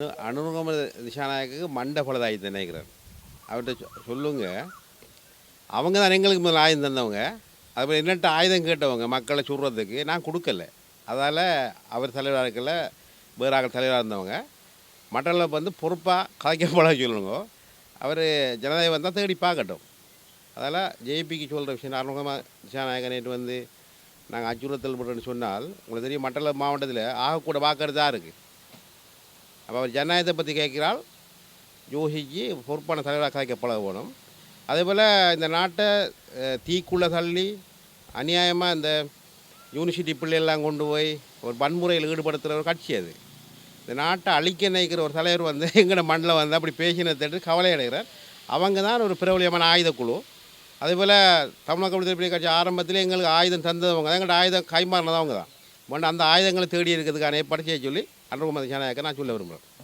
அனுருகம திசாநாயக்கு மண்டை பலதாகி நினைக்கிறார் அவர்கிட்ட சொ- சொல்லுங்க. அவங்க தான் எங்களுக்கு முதல்ல ஆயுதம் தந்தவங்க. அதுபோல் என்னட்ட ஆயுதம் கேட்டவங்க மக்களை சுடுறதுக்கு நான் கொடுக்கல. அதால் அவர் தலைவராக இருக்கல வேறாக தலைவராக இருந்தவங்க. மற்றவங்களை வந்து பொறுப்பாக கதைக்க போல சொல்லுங்க. அவர் ஜனநாயகம் வந்தால் தேடி பார்க்கட்டும். அதால் ஜேபிக்கு சொல்கிற விஷயம் அனுகமாக திசாநாயகன் நேற்று வந்து நாங்கள் அச்சுறுத்தல் படுறோன்னு சொன்னால் உங்களுக்கு தெரியும் மண்டல மாவட்டத்தில் ஆகக்கூட வாக்கிறது தான் இருக்குது அப்போ அவர் ஜனநாயகத்தை பற்றி கேட்கிறால் யோசிச்சு பொறுப்பான தலைவராக கதைக்க பழகணும் அதே போல் இந்த நாட்டை தீக்குள்ளே தள்ளி அநியாயமாக இந்த யூனிவர்சிட்டி பிள்ளையெல்லாம் கொண்டு போய் ஒரு வன்முறையில் ஈடுபடுத்துகிற ஒரு கட்சி அது. இந்த நாட்டை அழிக்க நினைக்கிற ஒரு தலைவர் வந்து எங்களோட மண்ணில் வந்து அப்படி பேசினதை கவலை அடைகிறார். அவங்க தான் ஒரு பிரபலியமான ஆயுதக்குழு. அதே போல் தமிழக விடுதலை கட்சி ஆரம்பத்தில் எங்களுக்கு ஆயுதம் தந்தவங்க தான். எங்கள்கிட்ட ஆயுதம் கைமாறினதவங்க தான். மண்ட அந்த ஆயுதங்களை தேடி இருக்கிறதுக்கான ஏற்பாடு செய்ய சொல்லி அனுபவம் ஜனநாயக நான் சொல்ல விரும்புகிறேன்.